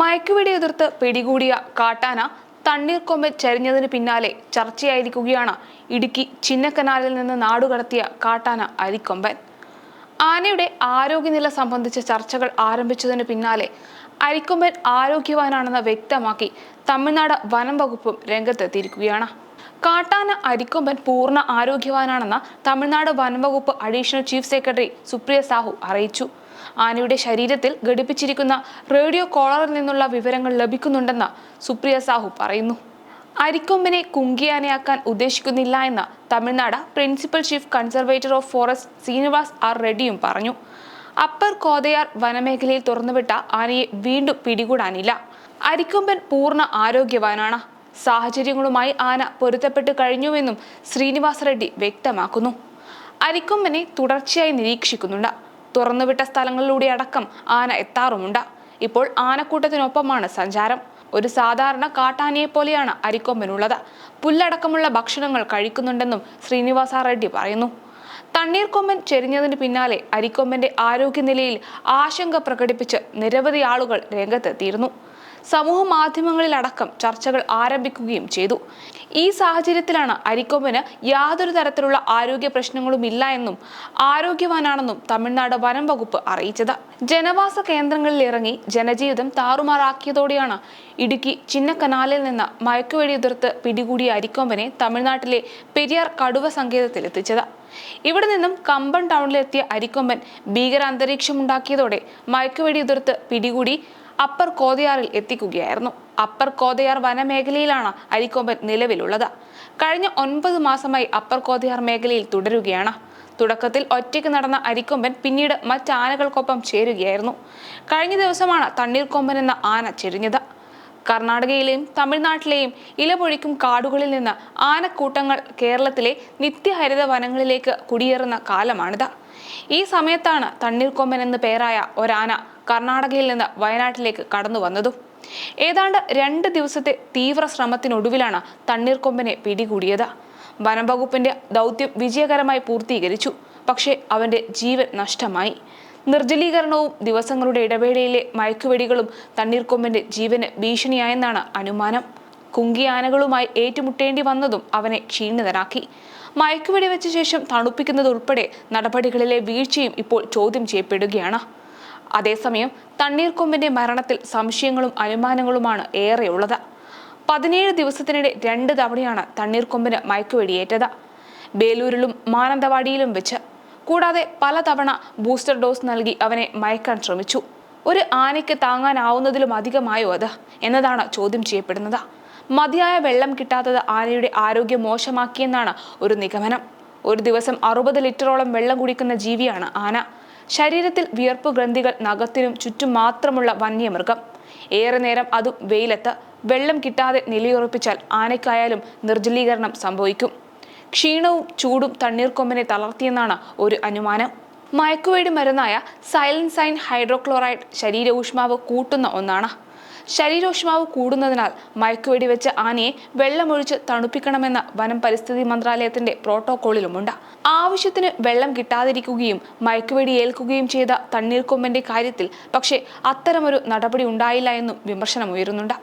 മയക്കുവെടി എതിർത്ത് പിടികൂടിയ കാട്ടാന തണ്ണീർക്കൊമ്പൻ ചരിഞ്ഞതിന് പിന്നാലെ ചർച്ചയായിരിക്കുകയാണ്. ഇടുക്കി ചിന്നക്കനാലിൽ നിന്ന് നാടുകടത്തിയ കാട്ടാന അരിക്കൊമ്പൻ. ആനയുടെ ആരോഗ്യനില സംബന്ധിച്ച ചർച്ചകൾ ആരംഭിച്ചതിന് പിന്നാലെ അരിക്കൊമ്പൻ ആരോഗ്യവാനാണെന്ന് വ്യക്തമാക്കി തമിഴ്നാട് വനം വകുപ്പും രംഗത്തെത്തിയിരിക്കുകയാണ്. കാട്ടാന അരിക്കൊമ്പൻ പൂർണ ആരോഗ്യവാനാണെന്ന് തമിഴ്നാട് വനം വകുപ്പ് additional chief secretary Supriya Sahu അറിയിച്ചു. ആനയുടെ ശരീരത്തിൽ ഘടിപ്പിച്ചിരിക്കുന്ന റേഡിയോ കോളറിൽ നിന്നുള്ള വിവരങ്ങൾ ലഭിക്കുന്നുണ്ടെന്ന് സുപ്രിയ സാഹു പറയുന്നു. അരിക്കൊമ്പനെ കുങ്കിയാനയാക്കാൻ ഉദ്ദേശിക്കുന്നില്ല എന്ന് Tamil Nadu principal chief conservator of forest Srinivas R റെഡ്ഡിയും പറഞ്ഞു. അപ്പർ കോതയാർ വനമേഖലയിൽ തുറന്നുവിട്ട ആനയെ വീണ്ടും പിടികൂടാനില്ല. അരിക്കൊമ്പൻ പൂർണ ആരോഗ്യവാനാണ്. സാഹചര്യങ്ങളുമായി ആന പൊരുത്തപ്പെട്ട് കഴിഞ്ഞുവെന്നും ശ്രീനിവാസ് റെഡ്ഡി വ്യക്തമാക്കുന്നു. അരിക്കൊമ്പനെ തുടർച്ചയായി നിരീക്ഷിക്കുന്നുണ്ട്. തുറന്നുവിട്ട സ്ഥലങ്ങളിലൂടെ അടക്കം ആന എത്താറുമുണ്ട്. ഇപ്പോൾ ആനക്കൂട്ടത്തിനൊപ്പമാണ് സഞ്ചാരം. ഒരു സാധാരണ കാട്ടാനയെ പോലെയാണ് അരിക്കൊമ്പനുള്ളത്. പുല്ലടക്കമുള്ള ഭക്ഷണങ്ങൾ കഴിക്കുന്നുണ്ടെന്നും ശ്രീനിവാസ റെഡ്ഡി പറയുന്നു. തണ്ണീർക്കൊമ്പൻ ചെരിഞ്ഞതിന് പിന്നാലെ അരിക്കൊമ്പന്റെ ആരോഗ്യനിലയിൽ ആശങ്ക പ്രകടിപ്പിച്ച് നിരവധി ആളുകൾ രംഗത്തെത്തിയിരുന്നു. സമൂഹ മാധ്യമങ്ങളിലടക്കം ചർച്ചകൾ ആരംഭിക്കുകയും ചെയ്തു. ഈ സാഹചര്യത്തിലാണ് അരിക്കൊമ്പന് യാതൊരു തരത്തിലുള്ള ആരോഗ്യ പ്രശ്നങ്ങളും ഇല്ല എന്നും ആരോഗ്യവാനാണെന്നും തമിഴ്നാട് വനം വകുപ്പ് അറിയിച്ചത്. ജനവാസ കേന്ദ്രങ്ങളിൽ ഇറങ്ങി ജനജീവിതം താറുമാറാക്കിയതോടെയാണ് ഇടുക്കി ചിന്നക്കനാലിൽ നിന്ന് മയക്കുവഴി എതിർത്ത് പിടികൂടിയ അരിക്കൊമ്പനെ തമിഴ്നാട്ടിലെ പെരിയാർ കടുവ സങ്കേതത്തിലെത്തിച്ചത് ഇവിടെ നിന്നും കമ്പൻ ടൗണിലെത്തിയ അരിക്കൊമ്പൻ ഭീകരാന്തരീക്ഷമുണ്ടാക്കിയതോടെ മയക്കുവഴി എതിർത്ത് പിടികൂടി അപ്പർ കോതയാറിൽ എത്തിക്കുകയായിരുന്നു. അപ്പർ കോതയാർ വനമേഖലയിലാണ് അരിക്കൊമ്പൻ നിലവിലുള്ളത്. കഴിഞ്ഞ ഒൻപത് മാസമായി അപ്പർ കോതയാർ മേഖലയിൽ തുടരുകയാണ്. തുടക്കത്തിൽ ഒറ്റയ്ക്ക് നടന്ന അരിക്കൊമ്പൻ പിന്നീട് മറ്റാനകൾക്കൊപ്പം ചേരുകയായിരുന്നു. കഴിഞ്ഞ ദിവസമാണ് തണ്ണീർക്കൊമ്പൻ എന്ന ആന ചെരിഞ്ഞത്. കർണാടകയിലെയും തമിഴ്നാട്ടിലെയും ഇലപൊഴിക്കും കാടുകളിൽ നിന്ന് ആനക്കൂട്ടങ്ങൾ കേരളത്തിലെ നിത്യഹരിത വനങ്ങളിലേക്ക് കുടിയേറുന്ന കാലമാണിത്. ഈ സമയത്താണ് തണ്ണീർക്കൊമ്പൻ എന്ന് പേരായ ഒരാന കർണാടകയിൽ നിന്ന് വയനാട്ടിലേക്ക് കടന്നു വന്നതും ഏതാണ്ട് രണ്ട് ദിവസത്തെ തീവ്ര ശ്രമത്തിനൊടുവിലാണ് തണ്ണീർക്കൊമ്പനെ പിടികൂടിയത്. വനംവകുപ്പിന്റെ ദൗത്യം വിജയകരമായി പൂർത്തീകരിച്ചു. പക്ഷേ അവന്റെ ജീവൻ നഷ്ടമായി. നിർജലീകരണവും ദിവസങ്ങളുടെ ഇടവേളയിലെ മയക്കുവെടികളും തണ്ണീർക്കൊമ്പന്റെ ജീവന് ഭീഷണിയായെന്നാണ് അനുമാനം. കുങ്കിയാനകളുമായി ഏറ്റുമുട്ടേണ്ടി വന്നതും അവനെ ക്ഷീണിതനാക്കി. മയക്കുവെടി വെച്ച ശേഷം തണുപ്പിക്കുന്നതുൾപ്പെടെ നടപടികളിലെ വീഴ്ചയും ഇപ്പോൾ ചോദ്യം ചെയ്യപ്പെടുകയാണ്. അതേസമയം തണ്ണീർക്കൊമ്പിന്റെ മരണത്തിൽ സംശയങ്ങളും അനുമാനങ്ങളുമാണ് ഏറെയുള്ളത്. പതിനേഴ് ദിവസത്തിനിടെ രണ്ട് തവണയാണ് തണ്ണീർക്കൊമ്പിന് മയക്കുവെടിയേറ്റത്. ബേലൂരിലും മാനന്തവാടിയിലും വെച്ച്. കൂടാതെ പലതവണ ബൂസ്റ്റർ ഡോസ് നൽകി അവനെ മയക്കാൻ ശ്രമിച്ചു. ഒരു ആനയ്ക്ക് താങ്ങാനാവുന്നതിലും അധികമായോ അത്? എന്നതാണ് ചോദ്യം ചെയ്യപ്പെടുന്നത്. മതിയായ വെള്ളം കിട്ടാത്തത് ആനയുടെ ആരോഗ്യം മോശമാക്കിയെന്നാണ് ഒരു നിഗമനം. ഒരു ദിവസം അറുപത് ലിറ്ററോളം വെള്ളം കുടിക്കുന്ന ജീവിയാണ് ആന. ശരീരത്തിൽ വിയർപ്പ് ഗ്രന്ഥികൾ നഖത്തിനും ചുറ്റും മാത്രമുള്ള വന്യമൃഗം. ഏറെ നേരം അതും വെയിലത്ത് വെള്ളം കിട്ടാതെ നിലയുറപ്പിച്ചാൽ ആനയ്ക്കായാലും നിർജലീകരണം സംഭവിക്കും. ക്ഷീണവും ചൂടും തണ്ണീർക്കൊമ്പനെ തളർത്തിയെന്നാണ് ഒരു അനുമാനം. മയക്കുവേടി മരുന്നായ സൈലൻസൈൻ ഹൈഡ്രോക്ലോറൈഡ് ശരീര ഊഷ്മാവ് കൂട്ടുന്ന ഒന്നാണ്. ശരീരോഷ്മാവ് കൂടുന്നതിനാൽ മയക്കുവെടി വെച്ച് ആനയെ വെള്ളമൊഴിച്ച് തണുപ്പിക്കണമെന്ന വനം പരിസ്ഥിതി മന്ത്രാലയത്തിന്റെ പ്രോട്ടോകോളിലുമുണ്ട് ആവശ്യത്തിന് വെള്ളം കിട്ടാതിരിക്കുകയും മയക്കുവെടി ഏൽക്കുകയും ചെയ്ത തണ്ണീർക്കൊമ്പന്റെ കാര്യത്തിൽ പക്ഷേ അത്തരമൊരു നടപടി ഉണ്ടായില്ല എന്നും വിമർശനമുയരുന്നുണ്ട്.